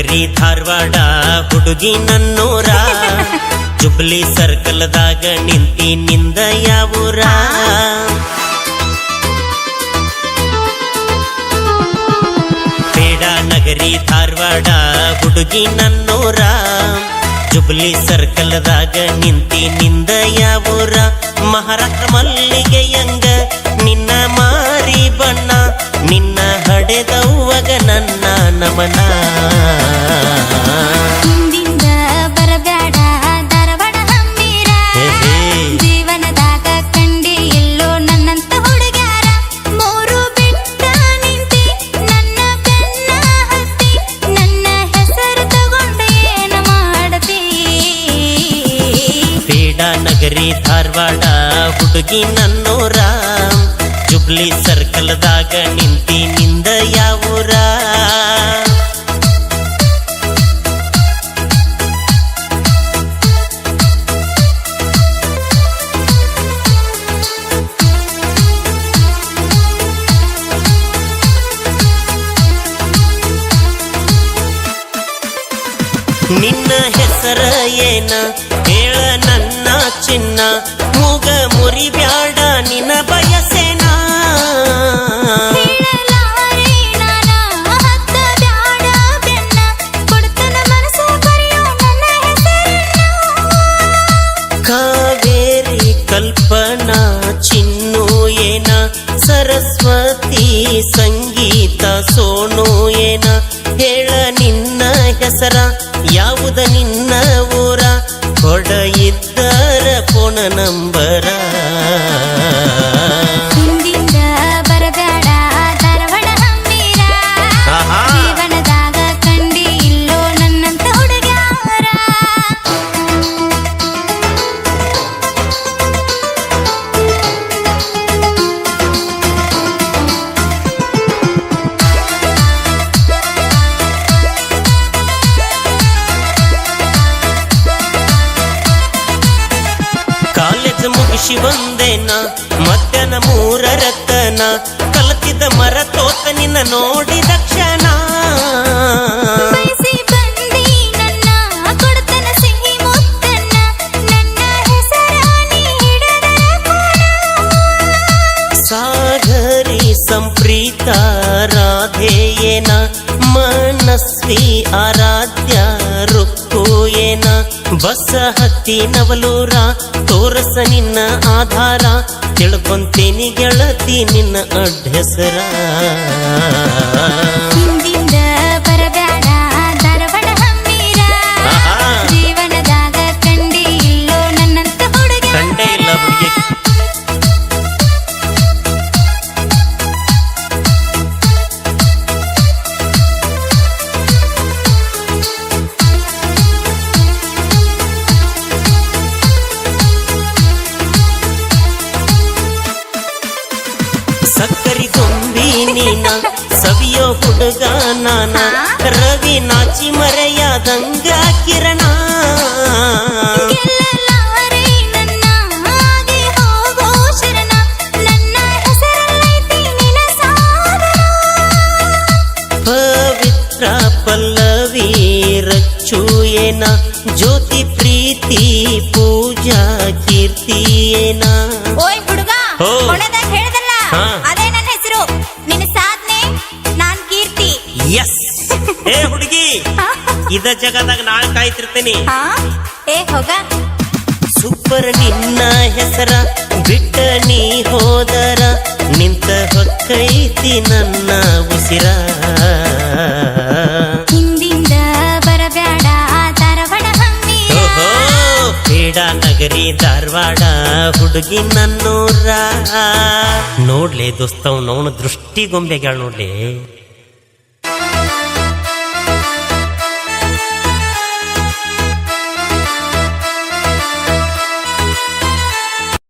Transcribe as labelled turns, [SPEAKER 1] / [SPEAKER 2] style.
[SPEAKER 1] ನಗರಿ ಧಾರವಾಡ ಹುಡುಗಿ ನನ್ನೂರ ಜುಬ್ಲಿ ಸರ್ಕಲ್ದಾಗ ನಿಂತಿ ನಿಂದ ಯಾವೂರ. ಬೇಡ ನಗರಿ ಧಾರವಾಡ ಹುಡುಗಿ ನನ್ನೂರ ಜುಬ್ಲಿ ಸರ್ಕಲ್ದಾಗ ನಿಂತಿ ನಿಂದ ಯಾವೂರ. ಮಹಾರಾಷ್ಟ್ರ ಮಲ್ಲಿಗೆಯಂಗ ನಿನ್ನ ಮಾರಿ ಬಣ್ಣ, ನಿನ್ನ ಹಡೆದವ್ವಗ ನನ್ನ ನಮನ
[SPEAKER 2] ಹಿಂದಿಂದ ಧಾರವಾಡ ಹಮ್ಮೀರ. ಜೀವನದಾಗ ಕಂಡಿ ಎಲ್ಲೋ ನನ್ನಂತ ಹುಡುಗ್ಯಾರ. ಮೂರು ಬಿಟ್ಟ ನಿಂತಿ ನನ್ನ ಬೆನ್ನ ಹತ್ತಿ ನನ್ನ ಹೆಸರು ತಗೊಂಡು ಏನ ಮಾಡತಿ?
[SPEAKER 1] ಬೇಡ ನಗರಿ ಧಾರವಾಡ ಹುಡುಗಿ ನನ್ನೂರ. ಜುಬ್ಲಿ ಸರ್ಕಲ್ದಾಗ ನಿಂತಿ ನಿಂದ ಯಾವೂರ? ನಿನ್ನ ಹೆಸರ ಏನ? ಹೇಳ ನನ್ನ ಚಿನ್ನ. ಮೂಗ ಮುರಿಬ್ಯಾಡ ನಿನ್ನ ಬಯಸೇನ? ಕಾವೇರಿ ಕಲ್ಪನಾ ಚಿನ್ನು ಏನ? ಸರಸ್ವತಿ ಸಂಗೀತ ಸೋನು ಏನ?
[SPEAKER 2] மன்னன
[SPEAKER 1] ಕಾಲೇಜ್ ಮಧ್ಯಾಹ್ನ ಮೂರ ರತನ ಕಲತಿದ ಮರ ತೋತ ನಿನ್ನ ನೋಡಿದ ಕ್ಷಣ ಸಾಗರಿ ಸಂಪ್ರೀತ ರಾಧೇಯೇನ ಮನಸ್ವಿ ಏನ ಬಸ ಹತ್ತಿ ನವಲೂರ ತೋರಸ ನಿನ್ನ ಆಧಾರ. ತಿಳ್ಕೊಂತೀನಿ ಗೆಳತಿ ನಿನ್ನ ಅಡ್ಡೆಸರ ಸಕ್ಕರಿ ತುಂಬಿ ನೀನ ಸವಿಯೋ ಹುಡುಗ ನಾನ. ರವಿ ನಾಚಿ ಮರೆಯಾದಂಗ ಕಿರಣ. ಪವಿತ್ರ ಪಲ್ಲವಿ ರಚ್ಚು ಏನ ಜ್ಯೋತಿ ಪ್ರೀತಿ ಪೂಜಾ ಕೀರ್ತಿ ಏನ
[SPEAKER 2] ಓಯ್ ಹುಡುಗ ಹೇಳ್ದಲ್ಲ?
[SPEAKER 1] ಏ ಹುಡುಗಿ ಇದ ಜಗದಾಗ ನಾಳೆ ಕಾಯ್ತಿರ್ತೇನೆ.
[SPEAKER 2] ಏ ಹೋಗ.
[SPEAKER 1] ಸೂಪರ್ ನಿನ್ನ ಹೆಸರ ಬಿಟ್ಟ ನೀ ಹೋದರ ನಿಂತ ಹೊಕ್ಕೈತಿ ನನ್ನ ಉಸಿರ.
[SPEAKER 2] ಹಿಂದಿಂದ ಬರಬೇಡ ಧಾರವಾಡ
[SPEAKER 1] ಬೇಡ ನಗರಿ ಧಾರವಾಡ ಹುಡುಗಿ ನನ್ನೂರ. ನೋಡ್ಲೆ ದೋಸ್ತವ್ ನೋಣ ದೃಷ್ಟಿ ಗೊಂಬೆಗಳು ನೋಡ್ಲಿ.